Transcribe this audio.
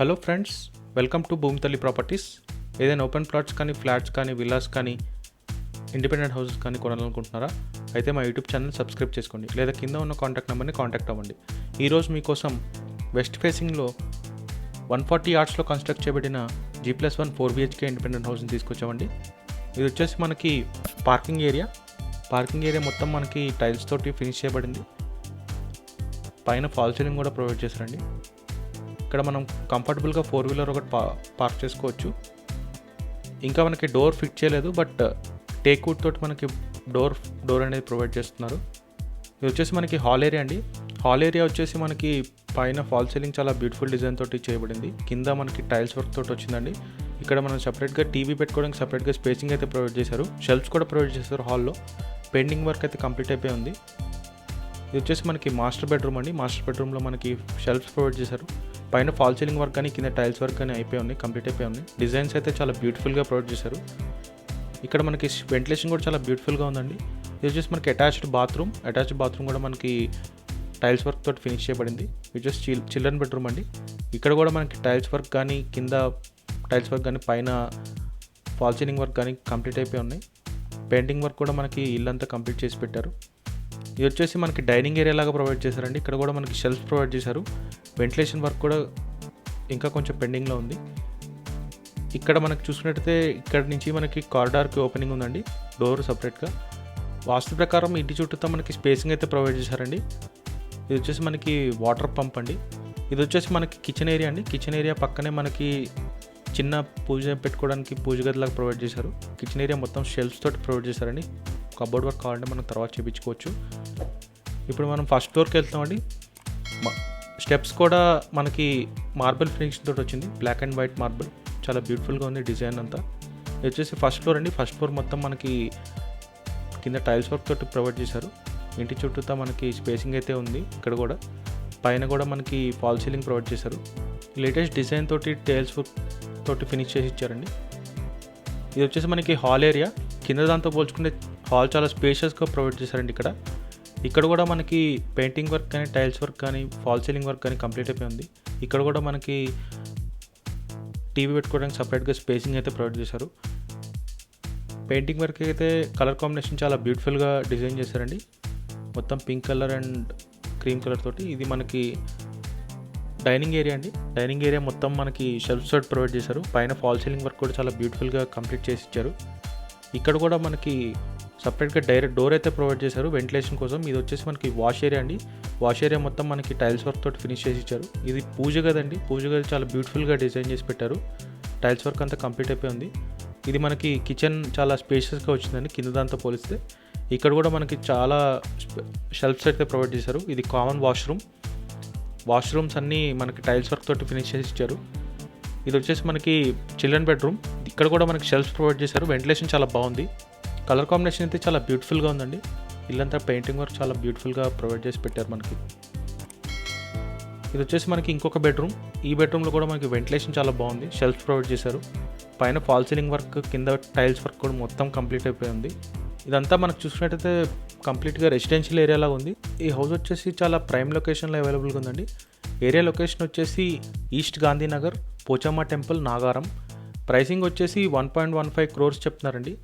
Hello friends welcome to Bhoomithalli properties ఏదైనా open plots కానీ flats కానీ విల్లాస్ కానీ ఇండిపెండెంట్ హౌసెస్ కానీ కొనాలనుకుంటున్నారా? అయితే మా యూట్యూబ్ ఛానల్ సబ్స్క్రైబ్ చేసుకోండి. లేదా కింద ఉన్న కాంటాక్ట్ నెంబర్ని కాంటాక్ట్ అవ్వండి. ఈరోజు మీకోసం వెస్ట్ ఫేసింగ్లో వన్ ఫార్టీ యార్డ్స్లో కన్స్ట్రక్ట్ చేయబడిన G plus one four BHK independent హౌస్ని తీసుకొచ్చామండి. ఇది వచ్చేసి మనకి పార్కింగ్ ఏరియా పార్కింగ్ ఏరియా మొత్తం మనకి టైల్స్ తోటి ఫినిష్ చేయబడింది. పైన ఫాల్ సీలింగ్ కూడా ప్రొవైడ్ చేశారండి. ఇక్కడ మనం కంఫర్టబుల్గా ఫోర్ వీలర్ ఒకటి పా పార్క్ చేసుకోవచ్చు. ఇంకా మనకి డోర్ ఫిట్ చేయలేదు బట్ uh, టేక్వుడ్ తోటి మనకి డోర్ డోర్ అనేది ప్రొవైడ్ చేస్తున్నారు. ఇది వచ్చేసి మనకి హాల్ ఏరియా అండి. హాల్ ఏరియా వచ్చేసి మనకి పైన ఫాల్ సీలింగ్ చాలా బ్యూటిఫుల్ డిజైన్ తోటి చేయబడింది. కింద మనకి టైల్స్ వర్క్ తోటి వచ్చిందండి. ఇక్కడ మనం సపరేట్గా టీవీ పెట్టుకోవడానికి సపరేట్గా స్పేసింగ్ అయితే ప్రొవైడ్ చేశారు. షెల్ఫ్స్ కూడా ప్రొవైడ్ చేశారు హాల్లో. పెండింగ్ వర్క్ అయితే కంప్లీట్ అయిపోయి ఉంది. ఇది వచ్చేసి మనకి మాస్టర్ బెడ్రూమ్ అండి. మాస్టర్ బెడ్రూమ్లో మనకి షెల్ఫ్స్ ప్రొవైడ్ చేశారు. పైన ఫాల్ సీలింగ్ వర్క్ కానీ కింద టైల్స్ వర్క్ కానీ అయిపోయి ఉన్నాయి కంప్లీట్ అయిపోయి ఉన్నాయి. డిజైన్స్ అయితే చాలా బ్యూటిఫుల్గా ప్రొవైడ్ చేశారు. ఇక్కడ మనకి వెంటిలేషన్ కూడా చాలా బ్యూటిఫుల్గా ఉందండి. ఇది వచ్చేసి మనకి అటాచ్డ్ బాత్రూమ్. అటాచ్డ్ బాత్రూమ్ కూడా మనకి టైల్స్ వర్క్ తోటి ఫినిష్ చేయబడింది. ఇది జస్ట్ చిల్ చిల్డ్రన్ బెడ్రూమ్ అండి. ఇక్కడ కూడా మనకి టైల్స్ వర్క్ కానీ కింద టైల్స్ వర్క్ కానీ పైన ఫాల్ సీలింగ్ వర్క్ కానీ కంప్లీట్ అయిపోయి ఉన్నాయి. పెయింటింగ్ వర్క్ కూడా మనకి ఇల్లంతా కంప్లీట్ చేసి పెట్టారు. ఇది వచ్చేసి మనకి డైనింగ్ ఏరియా లాగా ప్రొవైడ్ చేశారండి. ఇక్కడ కూడా మనకి షెల్ఫ్ ప్రొవైడ్ చేశారు. వెంటిలేషన్ వర్క్ కూడా ఇంకా కొంచెం పెండింగ్లో ఉంది. ఇక్కడ మనకు చూసుకున్నట్టయితే ఇక్కడ నుంచి మనకి కారిడార్కి ఓపెనింగ్ ఉందండి డోర్ సపరేట్గా. వాస్తు ప్రకారం ఇంటి చుట్టూతో మనకి స్పేసింగ్ అయితే ప్రొవైడ్ చేశారండి. ఇది వచ్చేసి మనకి వాటర్ పంప్ అండి. ఇది వచ్చేసి మనకి కిచెన్ ఏరియా అండి. కిచెన్ ఏరియా పక్కనే మనకి చిన్న పూజ పెట్టుకోవడానికి పూజ గదిలాగా ప్రొవైడ్ చేశారు. కిచెన్ ఏరియా మొత్తం షెల్ఫ్స్ తోటి ప్రొవైడ్ చేశారండి. కబోర్డ్ వర్క్ కావాలంటే మనం తర్వాత చేయించుకోవచ్చు ఇప్పుడు మనం ఫస్ట్ ఫ్లోర్కి వెళ్తామండి. స్టెప్స్ కూడా మనకి మార్బుల్ ఫినిషింగ్ తోటి వచ్చింది. Black and white marble. చాలా బ్యూటిఫుల్గా ఉంది డిజైన్ అంతా. ఇది వచ్చేసి ఫస్ట్ ఫ్లోర్ అండి. ఫస్ట్ ఫ్లోర్ మొత్తం మనకి కింద టైల్స్ వర్క్ తోటి ప్రొవైడ్ చేశారు. ఇంటి చుట్టూతా మనకి స్పేసింగ్ అయితే ఉంది ఇక్కడ కూడా. పైన కూడా మనకి ఫాల్ సీలింగ్ ప్రొవైడ్ చేశారు. లేటెస్ట్ డిజైన్ తోటి టైల్స్ వర్క్ తోటి ఫినిష్ చేసి ఇచ్చారండి. ఇది వచ్చేసి మనకి హాల్ ఏరియా. కింద దాంతో పోల్చుకుంటే హాల్ చాలా స్పేషియస్గా ప్రొవైడ్ చేశారండి ఇక్కడ. ఇక్కడ కూడా మనకి పెయింటింగ్ వర్క్ కానీ టైల్స్ వర్క్ కానీ ఫాల్ సీలింగ్ వర్క్ కానీ కంప్లీట్ అయిపోయి ఉంది. ఇక్కడ కూడా మనకి టీవీ పెట్టుకోవడానికి సపరేట్గా స్పేసింగ్ అయితే ప్రొవైడ్ చేశారు. పెయింటింగ్ వర్క్ అయితే కలర్ కాంబినేషన్ చాలా బ్యూటిఫుల్గా డిజైన్ చేశారండి. మొత్తం pink colour and cream colour తోటి ఇది మనకి డైనింగ్ ఏరియా అండి. డైనింగ్ ఏరియా మొత్తం మనకి షెల్ఫ్ తోటి ప్రొవైడ్ చేశారు. పైన ఫాల్ సీలింగ్ వర్క్ కూడా చాలా బ్యూటిఫుల్గా కంప్లీట్ చేసి ఇచ్చారు. ఇక్కడ కూడా మనకి సపరేట్గా డైరెక్ట్ డోర్ అయితే ప్రొవైడ్ చేశారు. వెంటిలేషన్ కోసం. ఇది వచ్చేసి మనకి వాష్ ఏరియా అండి. వాష్ ఏరియా మొత్తం మనకి టైల్స్ వర్క్ తోటి ఫినిష్ చేసి ఇచ్చారు. ఇది పూజ గదండి పూజ గది చాలా బ్యూటిఫుల్గా డిజైన్ చేసి పెట్టారు. టైల్స్ వర్క్ అంతా కంప్లీట్ అయిపోయి ఉంది. ఇది మనకి కిచెన్ చాలా స్పేషియస్గా వచ్చిందండి. కింద దాంతో పోలిస్తే. ఇక్కడ కూడా మనకి చాలా షెల్ఫ్స్ అయితే ప్రొవైడ్ చేశారు. ఇది కామన్ వాష్రూమ్. వాష్రూమ్స్ అన్నీ మనకి టైల్స్ వర్క్ తోటి ఫినిష్ చేసి ఇచ్చారు. ఇది వచ్చేసి మనకి చిల్డ్రన్ బెడ్రూమ్. ఇక్కడ కూడా మనకి షెల్ఫ్స్ ప్రొవైడ్ చేశారు. వెంటిలేషన్ చాలా బాగుంది. కలర్ కాంబినేషన్ అయితే చాలా బ్యూటిఫుల్గా ఉందండి. ఇల్లంతా పెయింటింగ్ వర్క్ చాలా బ్యూటిఫుల్గా ప్రొవైడ్ చేసి పెట్టారు మనకి. ఇది వచ్చేసి మనకి ఇంకొక బెడ్రూమ్. ఈ బెడ్రూమ్లో కూడా మనకి వెంటిలేషన్ చాలా బాగుంది. షెల్ఫ్ ప్రొవైడ్ చేశారు. పైన ఫాల్ సీలింగ్ వర్క్ కింద టైల్స్ వర్క్ కూడా మొత్తం కంప్లీట్ అయిపోయి ఉంది. ఇదంతా మనకు చూసినట్టయితే కంప్లీట్గా రెసిడెన్షియల్ ఏరియా లాగా ఉంది. ఈ హౌస్ వచ్చేసి చాలా ప్రైమ్ లొకేషన్లో అవైలబుల్గా ఉందండి. ఏరియా లొకేషన్ వచ్చేసి east Gandhinagar Pochamma temple Nagaram. Pricing వచ్చేసి one point one five crores చెప్తున్నారండి.